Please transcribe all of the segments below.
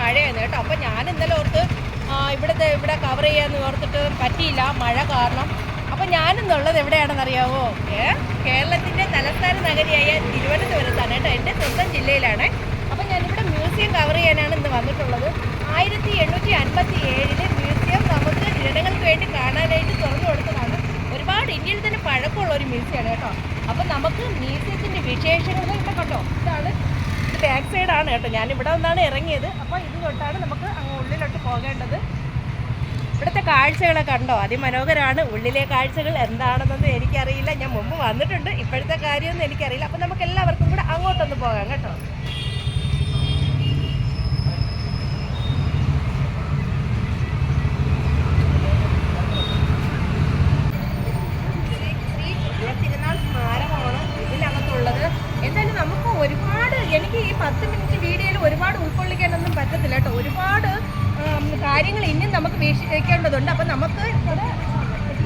മഴയായിരുന്നു കേട്ടോ. അപ്പോൾ ഞാൻ ഇന്നലെ ഓർത്ത് ഇവിടുത്തെ ഇവിടെ കവർ ചെയ്യാമെന്ന് ഓർത്തിട്ട് പറ്റിയില്ല മഴ കാരണം. അപ്പോൾ ഞാനിന്നുള്ളത് എവിടെയാണെന്ന് അറിയാവോ ഏ കേരളത്തിന്റെ തലസ്ഥാന നഗരിയായ തിരുവനന്തപുരത്താണ് കേട്ടോ. എന്റെ സ്വന്തം ജില്ലയിലാണ്. അപ്പോൾ ഞാനിവിടെ മ്യൂസിയം കവർ ചെയ്യാനാണ് ഇന്ന് വന്നിട്ടുള്ളത്. ആയിരത്തി എണ്ണൂറ്റി അൻപത്തി ഏഴിൽ മ്യൂസിയം നമുക്ക് ജനങ്ങൾക്ക് വേണ്ടി കാണാനായിട്ട് തുറന്നു കൊടുത്തതാണ്. ഒരുപാട് ഇന്ത്യയിൽ തന്നെ പഴക്കമുള്ള ഒരു മ്യൂസിയമാണ് കേട്ടോ. അപ്പം നമുക്ക് മ്യൂസിയത്തിന്റെ വിശേഷങ്ങൾ കേട്ടോ ഇതാണ് ഇത് ബാക്ക് സൈഡാണ് കേട്ടോ. ഞാനിവിടെ നിന്നാണ് ഇറങ്ങിയത്. അപ്പോൾ തൊട്ടാണ് നമുക്ക് അങ്ങ് ഉള്ളിലോട്ട് പോകേണ്ടത്. ഇവിടുത്തെ കാഴ്ചകളെ കണ്ടോ? അതിമനോഹരമാണ് ഉള്ളിലെ കാഴ്ചകൾ എന്താണെന്നൊന്നും എനിക്കറിയില്ല. ഞാൻ മുമ്പ് വന്നിട്ടുണ്ട്. ഇപ്പോഴത്തെ കാര്യമൊന്നും എനിക്കറിയില്ല. അപ്പം നമുക്ക് എല്ലാവർക്കും കൂടെ അങ്ങോട്ടൊന്ന് പോകാം കേട്ടോ. ഒരുപാട് എനിക്ക് ഈ പത്ത് മിനിറ്റ് വീഡിയോയിൽ ഒരുപാട് ഉൾക്കൊള്ളിക്കാനൊന്നും പറ്റത്തില്ല കേട്ടോ. ഒരുപാട് കാര്യങ്ങൾ ഇനിയും നമുക്ക് വീക്ഷിക്കേണ്ടതുണ്ട്. അപ്പം നമുക്ക്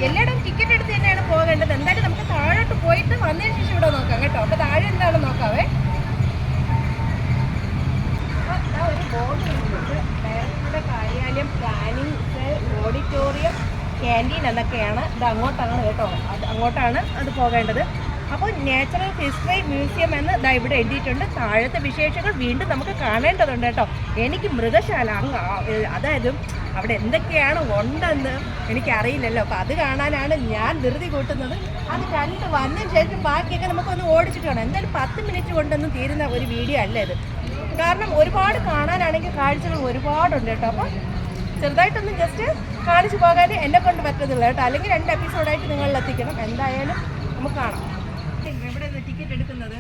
എല്ലായിടവും ടിക്കറ്റ് എടുത്ത് തന്നെയാണ് പോകേണ്ടത്. എന്തായാലും നമുക്ക് താഴോട്ട് പോയിട്ട് വന്നതിന് ശേഷം ഇവിടെ നോക്കാം കേട്ടോ. അപ്പോൾ താഴെ എന്താണ് നോക്കാവേ. കാര്യാലയം പ്ലാനിങ് ഓഡിറ്റോറിയം ക്യാന്റീൻ എന്നൊക്കെയാണ്. ഇത് അങ്ങോട്ടാണ് കേട്ടോ. അത് അങ്ങോട്ടാണ് അത് പോകേണ്ടത്. അപ്പോൾ നാച്ചുറൽ ഹിസ്റ്ററി മ്യൂസിയം എന്ന് ഇതാ ഇവിടെ എഴുതിയിട്ടുണ്ട്. താഴത്തെ വിശേഷങ്ങൾ വീണ്ടും നമുക്ക് കാണേണ്ടതുണ്ട് കേട്ടോ. എനിക്ക് മൃഗശാല അതായത് അവിടെ എന്തൊക്കെയാണ് ഉണ്ടെന്ന് എനിക്കറിയില്ലല്ലോ. അപ്പോൾ അത് കാണാനാണ് ഞാൻ ധൃതി കൂട്ടുന്നത്. അത് കണ്ട് വന്നതിന് ശേഷം ബാക്കിയൊക്കെ നമുക്കൊന്ന് ഓടിച്ചിട്ട് വേണം എന്തായാലും പത്ത് മിനിറ്റ് കൊണ്ടൊന്നും തീരുന്ന ഒരു വീഡിയോ അല്ല ഇത്. കാരണം ഒരുപാട് കാണാനാണെങ്കിൽ കാഴ്ചകൾ ഒരുപാടുണ്ട് കേട്ടോ. അപ്പോൾ ചെറുതായിട്ടൊന്ന് ജസ്റ്റ് കാണിച്ചു പോകാൻ എന്നെ കൊണ്ട് പറ്റത്തില്ല കേട്ടോ. അല്ലെങ്കിൽ രണ്ട് എപ്പിസോഡായിട്ട് നിങ്ങളിലെത്തിക്കണം. എന്തായാലും നമുക്ക് കാണാം. ഇവിടെ ടിക്കറ്റ് എടുക്കുന്നത്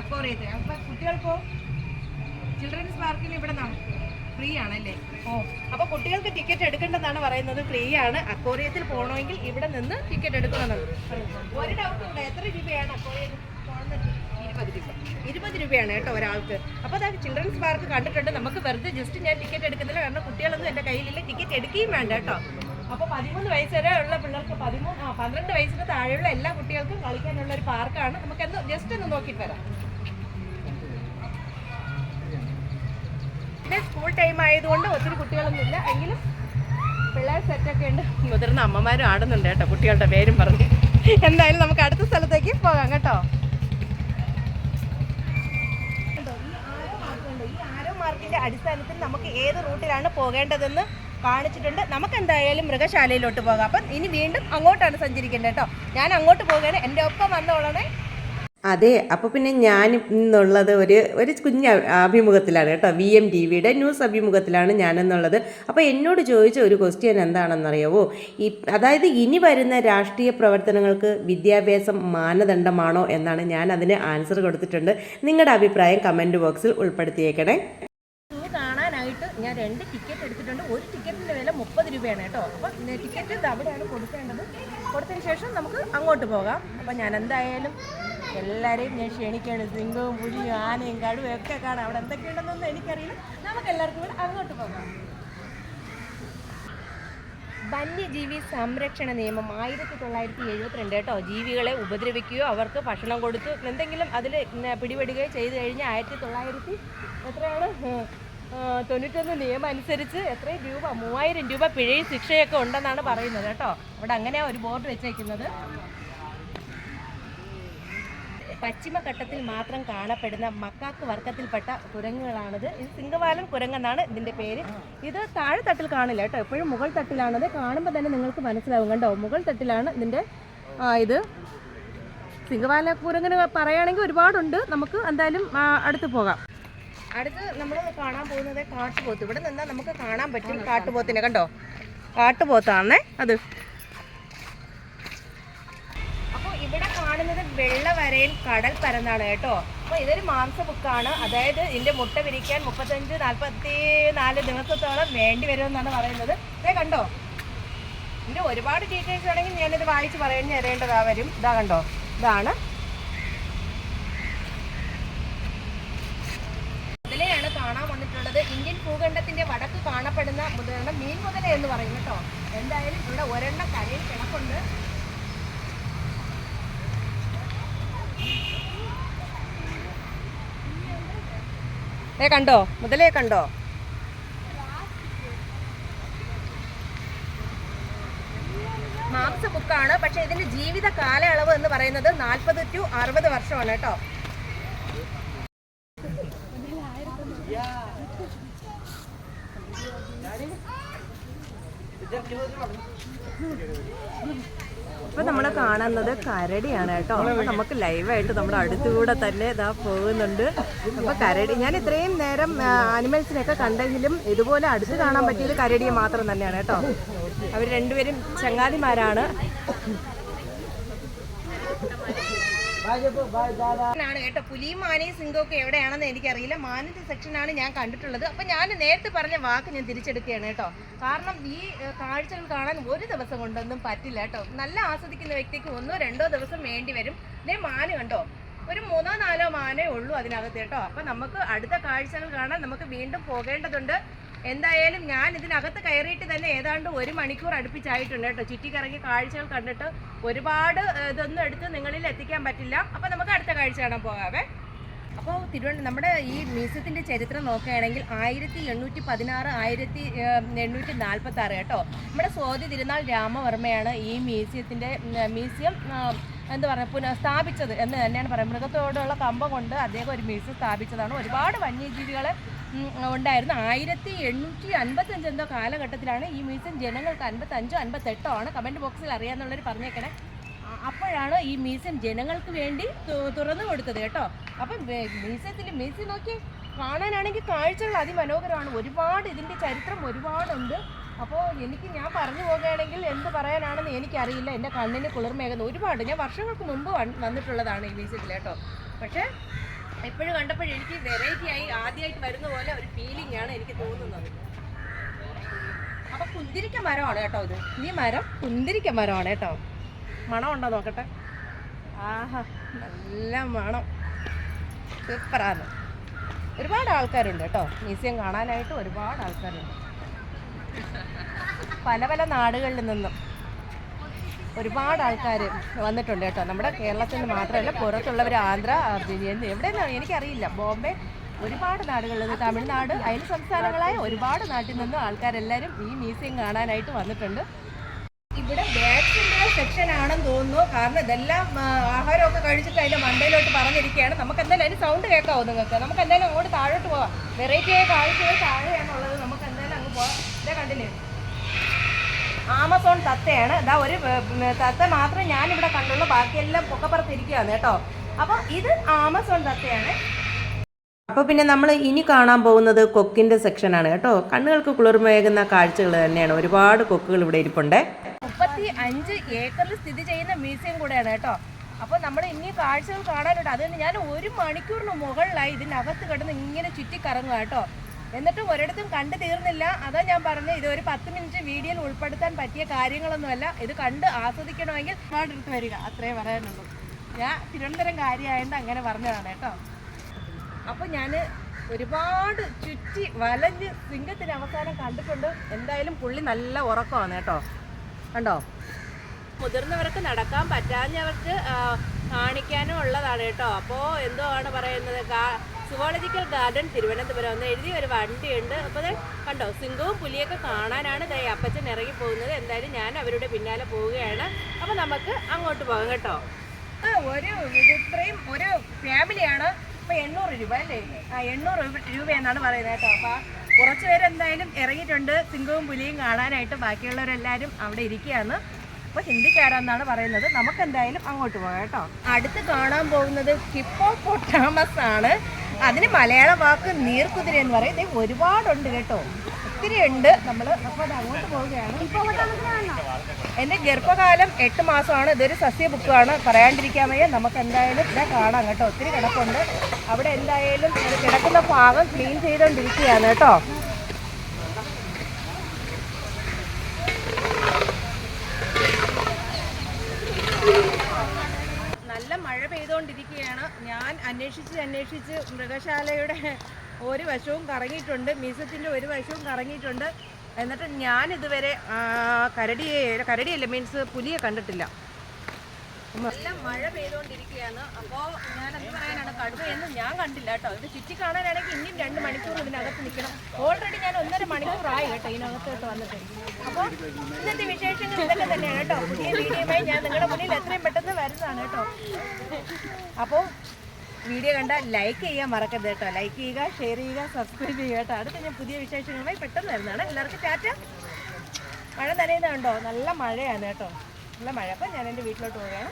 അക്കോറിയത്തെ അപ്പം കുട്ടികൾക്കോ? ചിൽഡ്രൻസ് പാർക്കിൽ ഇവിടെ ഫ്രീ ആണല്ലേ ഓ അപ്പോൾ കുട്ടികൾക്ക് ടിക്കറ്റ് എടുക്കേണ്ടതാണ് പറയുന്നത്. ഫ്രീ ആണ് അക്കോറിയത്തിൽ പോകണമെങ്കിൽ ഇവിടെ നിന്ന് ടിക്കറ്റ് എടുക്കണം. ഒരു ഡൗട്ട് ഉണ്ട്. എത്ര രൂപയാണ് അക്കോറിയത്തിൽ ഇരുപത് രൂപ. ഇരുപത് രൂപയാണ് കേട്ടോ ഒരാൾക്ക്. അപ്പോൾ അത് ചിൽഡ്രൻസ് പാർക്ക് കണ്ടിട്ടുണ്ട്. നമുക്ക് വെറുതെ ജസ്റ്റ് ഞാൻ ടിക്കറ്റ് എടുക്കുന്നില്ല. കാരണം കുട്ടികളൊന്നും എന്റെ കയ്യിലില്ല. ടിക്കറ്റ് എടുക്കുകയും വേണ്ട കേട്ടോ. അപ്പോൾ പതിമൂന്ന് വയസ്സ് വരെ ഉള്ള പിള്ളേർക്ക് പതിമൂന്ന് പന്ത്രണ്ട് വയസ്സിന് താഴെയുള്ള എല്ലാ കുട്ടികൾക്കും കളിക്കാനുള്ള ഒരു പാർക്കാണ്. നമുക്ക് എന്ന് ജസ്റ്റ് ഒന്ന് നോക്കിയിട്ട് വരാം പിന്നെ സ്കൂൾ ടൈം ആയതുകൊണ്ട് ഒത്തിരി കുട്ടികളൊന്നുമില്ല. എങ്കിലും പിള്ളേർ സെറ്റൊക്കെ ഉണ്ട്. മുതിർന്ന അമ്മമാരും ആടുന്നുണ്ട് കേട്ടോ കുട്ടികളുടെ പേരും പറഞ്ഞ്. എന്തായാലും നമുക്ക് അടുത്ത സ്ഥലത്തേക്ക് പോകാം കേട്ടോ. ഈ ആരോ മാർക്കിന്റെ അടിസ്ഥാനത്തിൽ നമുക്ക് ഏത് റൂട്ടിലാണ് പോകേണ്ടതെന്ന് കാണിച്ചിട്ടുണ്ട്. നമുക്ക് എന്തായാലും മൃഗശാലയിലോട്ട് പോകാം. അപ്പം ഇനി വീണ്ടും അങ്ങോട്ടാണ് സഞ്ചരിക്കേണ്ടത് കേട്ടോ. ഞാൻ അങ്ങോട്ട് പോകാൻ എന്റെ ഒപ്പം വന്നോളണേ. അതെ അപ്പോൾ പിന്നെ ഞാൻ ഇന്നുള്ളത് ഒരു ഒരു കുഞ്ഞ അഭിമുഖത്തിലാണ് കേട്ടോ. വി എം ടി വിയുടെ ന്യൂസ് അഭിമുഖത്തിലാണ് ഞാനെന്നുള്ളത്. അപ്പോൾ എന്നോട് ചോദിച്ച ഒരു ക്വസ്റ്റ്യൻ എന്താണെന്നറിയാവോ? ഈ അതായത് ഇനി വരുന്ന രാഷ്ട്രീയ പ്രവർത്തനങ്ങൾക്ക് വിദ്യാഭ്യാസം മാനദണ്ഡമാണോ എന്നാണ് ഞാൻ അതിന് ആൻസർ കൊടുത്തിട്ടുണ്ട്. നിങ്ങളുടെ അഭിപ്രായം കമന്റ് ബോക്സിൽ ഉൾപ്പെടുത്തിയേക്കണേ. കാണാനായിട്ട് ഞാൻ രണ്ട് ടിക്കറ്റ് എടുത്തിട്ടുണ്ട്. ഒരു ടിക്കറ്റിന്റെ വില മുപ്പത് രൂപയാണ് കേട്ടോ. അപ്പം ടിക്കറ്റ് അവിടെയാണ് കൊടുക്കേണ്ടത്. കൊടുത്തതിന് ശേഷം നമുക്ക് അങ്ങോട്ട് പോകാം. അപ്പം ഞാൻ എന്തായാലും എല്ലാവരെയും ഞാൻ ക്ഷണിക്കുകയാണ്. സിംഗവും പുലിയും ആനയും കടുവയും ഒക്കെ കാണാം. അവിടെ എന്തൊക്കെയുണ്ടെന്നൊന്നും എനിക്കറിയില്ല. നമുക്ക് എല്ലാവർക്കും കൂടെ അങ്ങോട്ട് പോകാം. വന്യജീവി സംരക്ഷണ നിയമം ആയിരത്തി തൊള്ളായിരത്തി എഴുപത്തിരണ്ട് കേട്ടോ. ജീവികളെ ഉപദ്രവിക്കുകയോ അവർക്ക് ഭക്ഷണം കൊടുത്തു എന്തെങ്കിലും അതിൽ പിടിപെടുകയോ ചെയ്തു കഴിഞ്ഞാൽ ആയിരത്തി തൊള്ളായിരത്തി എത്രയാണ്? തൊണ്ണൂറ്റൊന്ന് നിയമം അനുസരിച്ച് എത്രയും രൂപ മൂവായിരം രൂപ പിഴയും ശിക്ഷയൊക്കെ ഉണ്ടെന്നാണ് പറയുന്നത് കേട്ടോ. അവിടെ അങ്ങനെയാണ് ഒരു ബോർഡ് വെച്ചേക്കുന്നത്. പശ്ചിമഘട്ടത്തിൽ മാത്രം കാണപ്പെടുന്ന മക്കാക്ക് വർഗത്തിൽപ്പെട്ട കുരങ്ങുകളാണിത്. ഇത് സിംഗവാലൻ കുരങ്ങെന്നാണ് ഇതിന്റെ പേര്. ഇത് താഴെ തട്ടിൽ കാണില്ല കേട്ടോ. എപ്പോഴും മുകൾ തട്ടിലാണത്. കാണുമ്പോൾ തന്നെ നിങ്ങൾക്ക് മനസ്സിലാവും കണ്ടോ? മുകൾ തട്ടിലാണ് ഇതിന്റെ ഇത്. സിംഗവാല കുരങ്ങനെ പറയുകയാണെങ്കിൽ ഒരുപാടുണ്ട്. നമുക്ക് എന്തായാലും അടുത്ത് പോകാം. അടുത്ത് നമ്മൾ കാണാൻ പോകുന്നത് കാട്ടുപോത്ത്. ഇവിടെ നിന്നാൽ നമുക്ക് കാണാൻ പറ്റും കാട്ടുപോത്തിനെ. കണ്ടോ? കാട്ടുപോത്താണേ അത്. അപ്പോൾ ഇവിടെ കാണുന്നത് വെള്ളവരയിൽ കടൽ പരന്നാണ് കേട്ടോ. അപ്പോൾ ഇതൊരു മാംസബുക്കാണ് അതായത് ഇതിന്റെ മുട്ട വിരിക്കാൻ മുപ്പത്തഞ്ച് നാൽപ്പത്തി നാല് ദിവസത്തോളം വേണ്ടി വരുമെന്നാണ് പറയുന്നത്. ഇതേ കണ്ടോ? ഇതിന്റെ ഒരുപാട് ഡീറ്റെയിൽസ് ആണെങ്കിൽ ഞാനിത് വായിച്ച് പറയേണ്ടി തരേണ്ടതാ വരും. ഇതാ കണ്ടോ? ഇതാണ് തീരത്തിന്റെ വടക്ക് കാണപ്പെടുന്ന മുതലാണ് മീൻ മുതല എന്ന് പറയും കേട്ടോ. എന്തായാലും ഇവിടെ ഒരെണ്ണം കരയിൽ കിടപ്പുണ്ട്. ഏ കണ്ടോ? മുതലേ കണ്ടോ? മാംസ ബുക്കാണ് പക്ഷെ ഇതിന്റെ ജീവിത കാലയളവ് എന്ന് പറയുന്നത് നാൽപ്പത് ടു അറുപത് വർഷമാണ് കേട്ടോ. Yeah. ഇപ്പൊ നമ്മൾ കാണുന്നത് കരടിയാണ് കേട്ടോ. അപ്പൊ നമുക്ക് ലൈവായിട്ട് നമ്മുടെ അടുത്തുകൂടെ തന്നെ ഇതാ പോകുന്നുണ്ട്. അപ്പൊ കരടി ഞാൻ ഇത്രയും നേരം ആനിമൽസിനെയൊക്കെ കണ്ടെങ്കിലും ഇതുപോലെ അടുത്ത് കാണാൻ പറ്റിയത് കരടിയെ മാത്രം തന്നെയാണ് കേട്ടോ. അവർ രണ്ടുപേരും ചങ്ങാതിമാരാണ്. ആണ് കേട്ടോ. പുലിയും മാനയും സിംഗവും ഒക്കെ എവിടെയാണെന്ന് എനിക്കറിയില്ല. മാനിന്റെ സെക്ഷനാണ് ഞാൻ കണ്ടിട്ടുള്ളത്. അപ്പൊ ഞാൻ നേരത്തെ പറഞ്ഞ വാക്ക് ഞാൻ തിരിച്ചെടുക്കുകയാണ് കേട്ടോ. കാരണം ഈ കാഴ്ചകൾ കാണാൻ ഒരു ദിവസം കൊണ്ടൊന്നും പറ്റില്ല കേട്ടോ. നല്ല ആസ്വദിക്കുന്ന വ്യക്തിക്ക് ഒന്നോ രണ്ടോ ദിവസം വേണ്ടി വരും. ഇതേ മാന് കണ്ടോ? ഒരു മൂന്നോ നാലോ മാനേ ഉള്ളൂ അതിനകത്ത് കേട്ടോ. അപ്പൊ നമുക്ക് അടുത്ത കാഴ്ചകൾ കാണാൻ നമുക്ക് വീണ്ടും പോകേണ്ടതുണ്ട്. എന്തായാലും ഞാൻ ഇതിനകത്ത് കയറിയിട്ട് തന്നെ ഏതാണ്ട് ഒരു മണിക്കൂർ അടുപ്പിച്ചായിട്ടുണ്ട് കേട്ടോ. ചുറ്റിക്കറങ്ങി കാഴ്ചകൾ കണ്ടിട്ട് ഒരുപാട് ഇതൊന്നും എടുത്ത് നിങ്ങളിൽ എത്തിക്കാൻ പറ്റില്ല. അപ്പോൾ നമുക്ക് അടുത്ത കാഴ്ച കാണാൻ പോകാവേ. അപ്പോൾ തിരുവനന്തപുരം നമ്മുടെ ഈ മ്യൂസിയത്തിന്റെ ചരിത്രം നോക്കുകയാണെങ്കിൽ ആയിരത്തി എണ്ണൂറ്റി പതിനാറ് ആയിരത്തി എണ്ണൂറ്റി നാൽപ്പത്തി ആറ് കേട്ടോ. നമ്മുടെ സ്വാതി തിരുനാൾ രാമവർമ്മയാണ് ഈ മ്യൂസിയത്തിന്റെ മ്യൂസിയം എന്താ പറയുക പുനഃസ്ഥാപിച്ചത് എന്ന് തന്നെയാണ് പറയുന്നത്. മൃഗത്തോടുള്ള കമ്പം കൊണ്ട് അദ്ദേഹം ഒരു മ്യൂസിയം സ്ഥാപിച്ചതാണ്. ഒരുപാട് വന്യജീവികൾ ഉണ്ടായിരുന്നു. ആയിരത്തി എണ്ണൂറ്റി അൻപത്തഞ്ച് എന്തോ കാലഘട്ടത്തിലാണ് ഈ മ്യൂസിയം ജനങ്ങൾക്ക് അൻപത്തഞ്ചോ അൻപത്തെട്ടോ ആണ്. കമന്റ് ബോക്സിൽ അറിയാമെന്നുള്ളവർ പറഞ്ഞേക്കണേ. അപ്പോഴാണ് ഈ മ്യൂസിയം ജനങ്ങൾക്ക് വേണ്ടി തുറന്നു കൊടുത്തത് കേട്ടോ. അപ്പം മ്യൂസിയത്തിൽ മ്യൂസിയം നോക്കി കാണാനാണെങ്കിൽ കാഴ്ചകൾ അതിമനോഹരമാണ്. ഒരുപാട് ഇതിന്റെ ചരിത്രം ഒരുപാടുണ്ട്. അപ്പോൾ എനിക്ക് ഞാൻ പറഞ്ഞു പോകുകയാണെങ്കിൽ എന്ത് പറയാനാണെന്ന് എനിക്കറിയില്ല. എന്റെ കണ്ണിന് കുളിർമേകുന്ന ഒരുപാട്. ഞാൻ വർഷങ്ങൾക്ക് മുമ്പ് വന്നിട്ടുള്ളതാണ് ഈ മ്യൂസിയത്തിൽ കേട്ടോ. പക്ഷേ എപ്പോഴും കണ്ടപ്പോഴും എനിക്ക് വെറൈറ്റി ആയി ആദ്യമായിട്ട് വരുന്ന പോലെ ഒരു ഫീലിംഗ് ആണ് എനിക്ക് തോന്നുന്നത്. അപ്പൊ കുന്തിരിക്ക മരമാണ് കേട്ടോ ഇത്. ഈ മരം കുന്തിരിക്ക മരമാണ് കേട്ടോ. മണം ഉണ്ടോ നോക്കട്ടെ? ആഹാ നല്ല മണം. സൂപ്പറാണ്. ഒരുപാട് ആൾക്കാരുണ്ട് കേട്ടോ. മ്യൂസിയം കാണാനായിട്ട് ഒരുപാട് ആൾക്കാരുണ്ട്. പല പല നാടുകളിൽ നിന്നും. ഒരുപാട് ആൾക്കാർ വന്നിട്ടുണ്ട് കേട്ടോ. നമ്മുടെ കേരളത്തിൽ നിന്ന് മാത്രമല്ല പുറത്തുള്ളവർ ആന്ധ്ര അർജന്റീന എവിടെ നിന്നാണ് എനിക്കറിയില്ല. ബോംബെ ഒരുപാട് നാടുകളിൽ നിന്ന് തമിഴ്നാട് അയൽ സംസ്ഥാനങ്ങളായ ഒരുപാട് നാട്ടിൽ നിന്നും ആൾക്കാരെല്ലാവരും ഈ മ്യൂസിയം കാണാനായിട്ട് വന്നിട്ടുണ്ട്. ഇവിടെ ബാറ്റ്സിന്റെ സെക്ഷൻ ആണെന്ന് തോന്നുന്നു. കാരണം ഇതെല്ലാം ആഹാരമൊക്കെ കഴിച്ചിട്ട് അതിന്റെ മണ്ടയിലോട്ട് പറഞ്ഞിരിക്കുകയാണ്. നമുക്ക് എന്തായാലും അതിന് സൗണ്ട് കേൾക്കാവോ നിങ്ങൾക്ക്? നമുക്ക് എന്തായാലും അങ്ങോട്ട് താഴോട്ട് പോവാം. വെറൈറ്റി ആയ കാഴ്ചകൾ താഴെയാണുള്ളത്. നമുക്ക് എന്തായാലും അങ്ങ് പോവാം. ഇതേ കണ്ടില്ലേ? ആമസോൺ തത്തയാണ്. ഇതാ ഒരു തത്ത മാത്രമേ ഞാനിവിടെ കണ്ടുള്ളൂ. ബാക്കിയെല്ലാം പൊക്കപ്പുറത്തിരിക്കുകയാണ് കേട്ടോ. അപ്പോൾ ഇത് ആമസോൺ തത്തയാണ്. അപ്പോൾ പിന്നെ നമ്മൾ ഇനി കാണാൻ പോകുന്നത് കൊക്കിന്റെ സെക്ഷനാണ് കേട്ടോ. കണ്ണുകൾക്ക് കുളിർമയേകുന്ന കാഴ്ചകൾ തന്നെയാണ്. ഒരുപാട് കൊക്കുകൾ ഇവിടെ ഇരിപ്പുണ്ട്. മുപ്പത്തി അഞ്ച് ഏക്കറിൽ സ്ഥിതി ചെയ്യുന്ന മ്യൂസിയം കൂടെയാണ് കേട്ടോ. അപ്പോൾ നമ്മൾ ഇനി കാഴ്ചകൾ കാണാനുണ്ട്. അതുകൊണ്ട് ഞാൻ ഒരു മണിക്കൂറിന് മുകളിലായി ഇതിനകത്ത് കിടന്ന് ഇങ്ങനെ ചുറ്റിക്കറങ്ങുക കേട്ടോ. എന്നിട്ടും ഒരിടത്തും കണ്ടു തീർന്നില്ല. അതാ ഞാൻ പറഞ്ഞത് ഇത് ഒരു പത്ത് മിനിറ്റ് വീഡിയോയിൽ ഉൾപ്പെടുത്താൻ പറ്റിയ കാര്യങ്ങളൊന്നുമല്ല. ഇത് കണ്ട് ആസ്വദിക്കണമെങ്കിൽ അടുത്ത് വരിക. അത്രേ പറയാനുള്ളൂ. ഞാൻ തിരുവനന്തപുരം കാര്യമായതുകൊണ്ട് അങ്ങനെ പറഞ്ഞതാണ് കേട്ടോ. അപ്പോൾ ഞാൻ ഒരുപാട് ചുറ്റി വലഞ്ഞ് സിംഗത്തിന് അവസാനം കണ്ടിട്ടുണ്ട്. എന്തായാലും പുള്ളി നല്ല ഉറക്കമാണ് കേട്ടോ. കണ്ടോ? മുതിർന്നവർക്ക് നടക്കാൻ പറ്റാഞ്ഞവർക്ക് കാണിക്കാനും ഉള്ളതാണ് കേട്ടോ. അപ്പോൾ എന്തോ ആണ് പറയുന്നത്? Zoological garden Thiruvananthapuram. എന്ന് എഴുതി ഒരു വണ്ടിയുണ്ട്. അപ്പോൾ കണ്ടോ സിംഗവും പുലിയൊക്കെ കാണാനാണ് ദേ അപ്പച്ചൻ ഇറങ്ങി പോകുന്നത്. എന്തായാലും ഞാൻ അവരുടെ പിന്നാലെ പോവുകയാണ്. അപ്പോൾ നമുക്ക് അങ്ങോട്ട് പോകാം കേട്ടോ. ഒരു ഇത് ഇത്രയും ഒരു ഫാമിലിയാണ് ഇപ്പൊ എണ്ണൂറ് രൂപ അല്ലേ? ആ എണ്ണൂറ് രൂപ- എന്നാണ് പറയുന്നത് കേട്ടോ. അപ്പോൾ കുറച്ച് പേരെന്തായാലും ഇറങ്ങിയിട്ടുണ്ട്. സിംഗവും പുലിയും കാണാനായിട്ട് ബാക്കിയുള്ളവരെല്ലാവരും അവിടെ ഇരിക്കുകയാണ്. അപ്പൊ ഹിന്ദിക്കാരാന്നാണ് പറയുന്നത്. നമുക്ക് എന്തായാലും അങ്ങോട്ട് പോകാം കേട്ടോ. അടുത്ത് കാണാൻ പോകുന്നത് ഹിപ്പോ പൊട്ടാമസ് ആണ്. അതിന് മലയാള വാക്ക് നീർക്കുതിര എന്ന് പറയും. ദേ ഒരുപാടുണ്ട് കേട്ടോ. ഒത്തിരി ഉണ്ട്. നമ്മൾ അപ്പോൾ അങ്ങോട്ട് പോവുകയാണ്. എന്റെ ഗർഭകാലം എട്ട് മാസമാണ്. ഇതൊരു സസ്യ ബുക്കാണ് പറയാണ്ടിരിക്കാൻ വയ്യ. നമുക്ക് എന്തായാലും ഇവിടെ കാണാം കേട്ടോ. ഒത്തിരി കിടപ്പുണ്ട്. അവിടെ എന്തായാലും കിടക്കുന്ന ഭാഗം ക്ലീൻ ചെയ്തുകൊണ്ടിരിക്കുകയാണ് കേട്ടോ നല്ല മഴ പെയ്തുകൊണ്ടിരിക്കുകയാണ് ഞാൻ അന്വേഷിച്ച് അന്വേഷിച്ച് മൃഗശാലയുടെ ഒരു വശവും കറങ്ങിയിട്ടുണ്ട് മ്യൂസിയത്തിന്റെ ഒരു വശവും കറങ്ങിയിട്ടുണ്ട്. എന്നിട്ട് ഞാൻ ഇതുവരെ കരടിയെ കരടിയല്ല മീൻസ് പുലിയെ കണ്ടിട്ടില്ല. നല്ല മഴ പെയ്തുകൊണ്ടിരിക്കുകയാണ്. അപ്പോൾ ഞാൻ എന്ത് പറയാനാണ് കടുവയെന്ന് ഞാൻ കണ്ടില്ല കേട്ടോ. ഇത് ചുറ്റി കാണാനാണെങ്കിൽ ഇനിയും രണ്ട് മണിക്കൂർ ഇതിനകത്ത് നിൽക്കണം. ഓൾറെഡി ഞാൻ ഒന്നര മണിക്കൂറായി കേട്ടോ ഇതിനകത്തോട്ട് വന്നിട്ട്. അപ്പോൾ ഇന്നത്തെ വിശേഷങ്ങൾ ഇതൊക്കെ തന്നെയാണ് കേട്ടോ. പുതിയ ഞാൻ നിങ്ങളുടെ മുന്നിൽ എത്രയും പെട്ടെന്ന് വരുന്നതാണ് കേട്ടോ. അപ്പോൾ വീഡിയോ കണ്ട ലൈക്ക് ചെയ്യാൻ മറക്കരുത് കേട്ടോ. ലൈക്ക് ചെയ്യുക ഷെയർ ചെയ്യുക സബ്സ്ക്രൈബ് ചെയ്യുക കേട്ടോ. അടുത്ത ഞാൻ പുതിയ വിശേഷങ്ങളുമായി പെട്ടെന്ന് വരുന്നതാണ്. എല്ലാവർക്കും ടാറ്റ. മഴ നനയുന്നുണ്ടോ? നല്ല മഴയാണ് കേട്ടോ. നല്ല മഴ. അപ്പം ഞാൻ എന്റെ വീട്ടിലോട്ട് പോവുകയാണ്.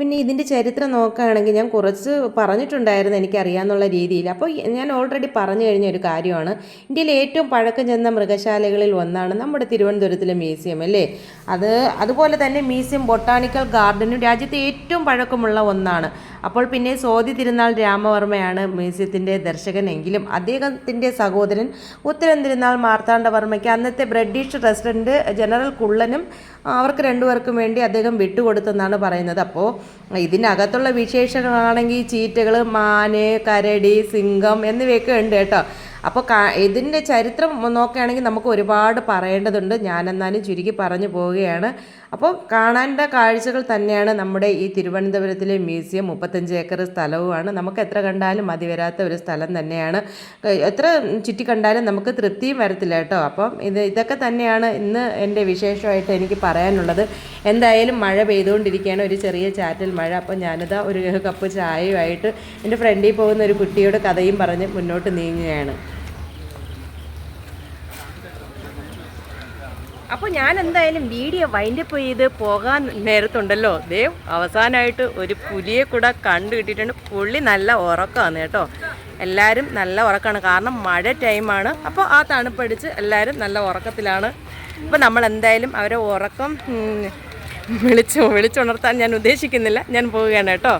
പിന്നെ ഇതിന്റെ ചരിത്രം നോക്കുകയാണെങ്കിൽ ഞാൻ കുറച്ച് പറഞ്ഞിട്ടുണ്ടായിരുന്നു എനിക്കറിയാമെന്നുള്ള രീതിയിൽ. അപ്പോൾ ഞാൻ ഓൾറെഡി പറഞ്ഞു കഴിഞ്ഞ ഒരു കാര്യമാണ്. ഇന്ത്യയിൽ ഏറ്റവും പഴക്കം ചെന്ന മൃഗശാലകളിൽ ഒന്നാണ് നമ്മുടെ തിരുവനന്തപുരത്തിലെ മ്യൂസിയം അല്ലേ? അത് അതുപോലെ തന്നെ മ്യൂസിയം ബൊട്ടാണിക്കൽ ഗാർഡനും രാജ്യത്തെ ഏറ്റവും പഴക്കമുള്ള ഒന്നാണ്. അപ്പോൾ പിന്നെ സോതി തിരുനാൾ രാമവർമ്മയാണ് മ്യൂസിയത്തിന്റെ ദർശകനെങ്കിലും അദ്ദേഹത്തിന്റെ സഹോദരൻ ഉത്തരം തിരുനാൾ മാർത്താണ്ഡവർമ്മയ്ക്ക് അന്നത്തെ ബ്രിട്ടീഷ് റെസിഡന്റ് ജനറൽ കുള്ളനും അവർക്ക് രണ്ടുപേർക്കും വേണ്ടി അദ്ദേഹം വിട്ടുകൊടുത്തെന്നാണ് പറയുന്നത്. അപ്പോൾ ഇതിനകത്തുള്ള വിശേഷങ്ങളാണെങ്കിൽ ചീറ്റകൾ മാന് കരടി സിംഹം എന്നിവയൊക്കെ ഉണ്ട് കേട്ടോ. അപ്പോൾ ഇതിന്റെ ചരിത്രം നോക്കുകയാണെങ്കിൽ നമുക്ക് ഒരുപാട് പറയേണ്ടതുണ്ട്. ഞാനെന്നാലും ചുരുക്കി പറഞ്ഞു പോവുകയാണ്. അപ്പോൾ കാണേണ്ട കാഴ്ചകൾ തന്നെയാണ് നമ്മുടെ ഈ തിരുവനന്തപുരത്തിലെ മ്യൂസിയം. മുപ്പത്തഞ്ച് ഏക്കർ സ്ഥലവുമാണ്. നമുക്ക് എത്ര കണ്ടാലും മതി വരാത്ത ഒരു സ്ഥലം തന്നെയാണ്. എത്ര ചുറ്റി കണ്ടാലും നമുക്ക് തൃപ്തിയും വരത്തില്ല കേട്ടോ. അപ്പം ഇത് ഇതൊക്കെ തന്നെയാണ് ഇന്ന് എന്റെ വിശേഷമായിട്ട് എനിക്ക് പറയാനുള്ളത്. എന്തായാലും മഴ പെയ്തുകൊണ്ടിരിക്കുകയാണ്. ഒരു ചെറിയ ചാറ്റൽ മഴ. അപ്പോൾ ഞാനിതാ ഒരു കപ്പ് ചായയുമായിട്ട് എന്റെ ഫ്രണ്ടിൽ പോകുന്ന ഒരു കുട്ടിയോട് കഥയും പറഞ്ഞ് മുന്നോട്ട് നീങ്ങുകയാണ്. അപ്പോൾ ഞാൻ എന്തായാലും വീഡിയോ വൈൻഡപ്പ് ചെയ്ത് പോകാൻ നേരത്തുണ്ടല്ലോ. ദേ അവസാനമായിട്ട് ഒരു പുലിയെ കൂടെ കണ്ടു കിട്ടിയിട്ടുണ്ട്. പുള്ളി നല്ല ഉറക്കമാണ് കേട്ടോ. എല്ലാവരും നല്ല ഉറക്കമാണ്. കാരണം മഴ ടൈമാണ്. അപ്പോൾ ആ തണുപ്പടിച്ച് എല്ലാവരും നല്ല ഉറക്കത്തിലാണ്. അപ്പോൾ നമ്മൾ എന്തായാലും അവരെ ഉറക്കം വിളിച്ചു വിളിച്ചുണർത്താൻ ഞാൻ ഉദ്ദേശിക്കുന്നില്ല. ഞാൻ പോവുകയാണ് കേട്ടോ.